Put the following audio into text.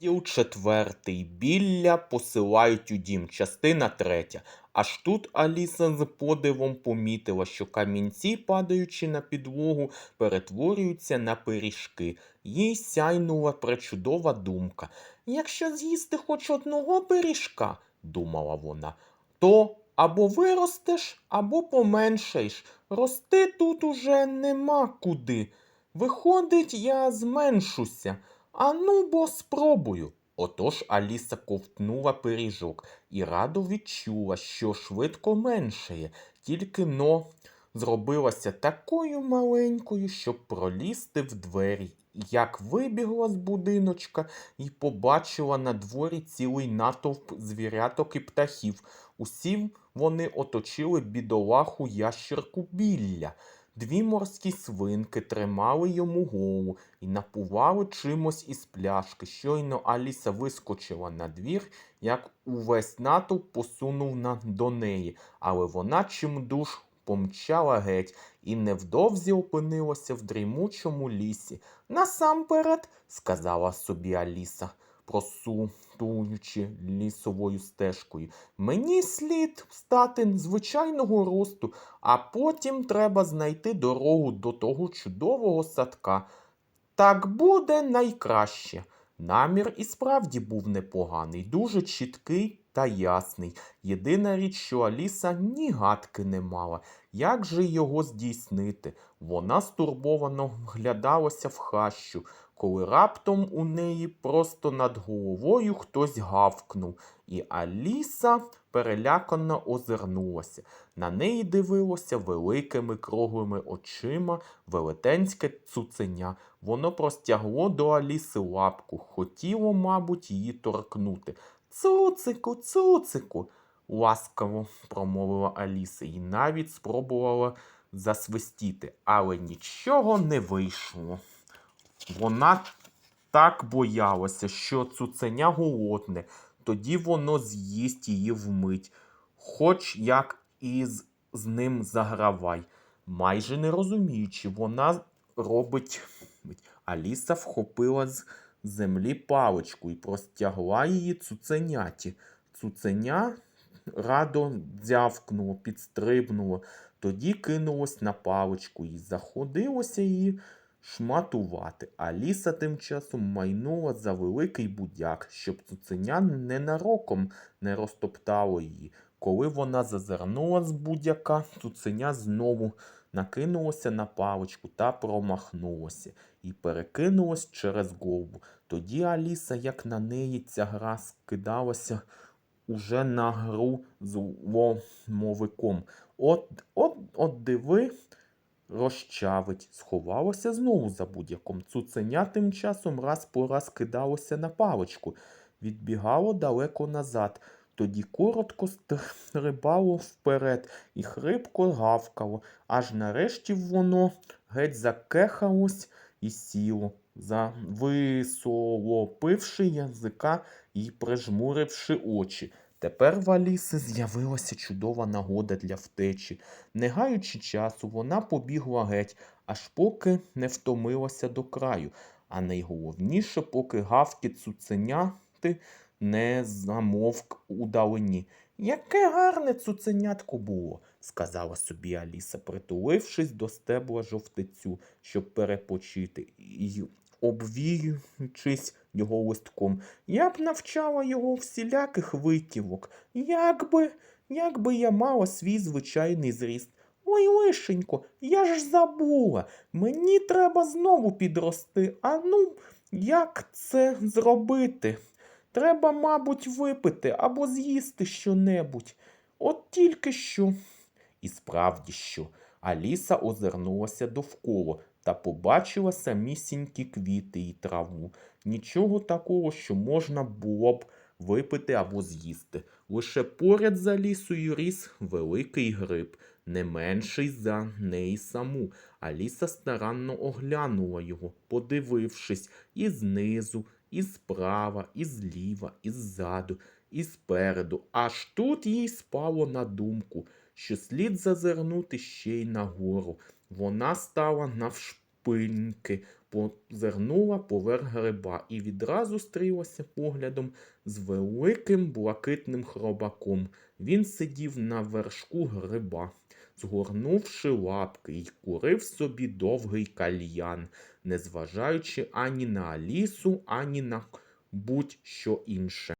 Розділ четвертий. Білля посилають у дім. Частина третя. Аж тут Аліса з подивом помітила, що камінці, падаючи на підлогу, перетворюються на пиріжки. Їй сяйнула пречудова думка. Якщо з'їсти хоч одного пиріжка, думала вона, то або виростеш, або поменшаєш. Рости тут уже нема куди. Виходить, я зменшуся. А ну бо спробую. Отож Аліса ковтнула пиріжок і радо відчула, що швидко меншає, тільки но зробилася такою маленькою, щоб пролізти в двері. Як вибігла з будиночка і побачила на дворі цілий натовп звіряток і птахів. Усі вони оточили бідолаху ящерку білля. Дві морські свинки тримали йому голову і напували чимось із пляшки. Щойно Аліса вискочила на двір, як увесь натовп посунув на, до неї, але вона чимдуж помчала геть і невдовзі опинилася в дрімучому лісі. Насамперед, сказала собі Аліса, просутуючи лісовою стежкою, мені слід стати звичайного росту, а потім треба знайти дорогу до того чудового садка. Так буде найкраще. Намір і справді був непоганий, дуже чіткий та ясний. Єдина річ, що Аліса ні гадки не мала. Як же його здійснити? Вона стурбовано вглядалася в хащу, коли раптом у неї просто над головою хтось гавкнув, і Аліса перелякано озирнулася. На неї дивилося великими круглими очима велетенське цуценя. Воно простягло до Аліси лапку, хотіло, мабуть, її торкнути. Цуцику, цуцику, ласкаво промовила Аліса і навіть спробувала засвистіти, але нічого не вийшло. Вона так боялася, що цуценя голодне, тоді воно з'їсть її вмить, хоч як і з, з ним загравай. Майже не розуміючи, вона робить. Аліса вхопила з землі паличку і простягла її цуценяті. Цуценя радо дзявкнуло, підстрибнуло, тоді кинулось на паличку і заходилося її шматувати. Аліса тим часом майнула за великий будяк, щоб цуценя ненароком не розтоптало її. Коли вона зазирнула з будяка, цуценя знову накинулося на паличку та промахнулося і перекинулось через голову. Тоді Аліса, як на неї ця гра скидалася уже на гру з ломовиком. От, от, от диви, розчавить, сховалося знову за будь-яком. Цуценя тим часом раз по раз кидалося на паличку, відбігало далеко назад. Тоді коротко стрибало вперед і хрипко гавкало, аж нарешті воно геть закехалось і сіло, зависолопивши язика і прижмуривши очі. Тепер в Аліси з'явилася чудова нагода для втечі. Не гаючи часу, вона побігла геть, аж поки не втомилася до краю, а найголовніше, поки гавки цуценяти не замовк удалині. Яке гарне цуценятко було, сказала собі Аліса, притулившись до стебла жовтецю, щоб перепочити, і обвіючись його листком. Я б навчала його всіляких витівок. Як би, я мала свій звичайний зріст. Ой, лишенько, я ж забула. Мені треба знову підрости. А ну, як це зробити? Треба, мабуть, випити або з'їсти щонебудь. От тільки що. І справді що. Аліса озирнулася довкола та побачила самісінькі квіти і траву. Нічого такого, що можна було б випити або з'їсти. Лише поряд за лісою ріс великий гриб, не менший за неї саму. Аліса старанно оглянула його, подивившись і знизу, і справа, і зліва, і ззаду, і спереду. Аж тут їй спало на думку, що слід зазирнути ще й нагору. Вона стала навшпиньки, позирнула поверх гриба і відразу зустрілася поглядом з великим блакитним хробаком. Він сидів на вершку гриба, згорнувши лапки, й курив собі довгий кальян, не зважаючи ані на Алісу, ані на будь-що інше.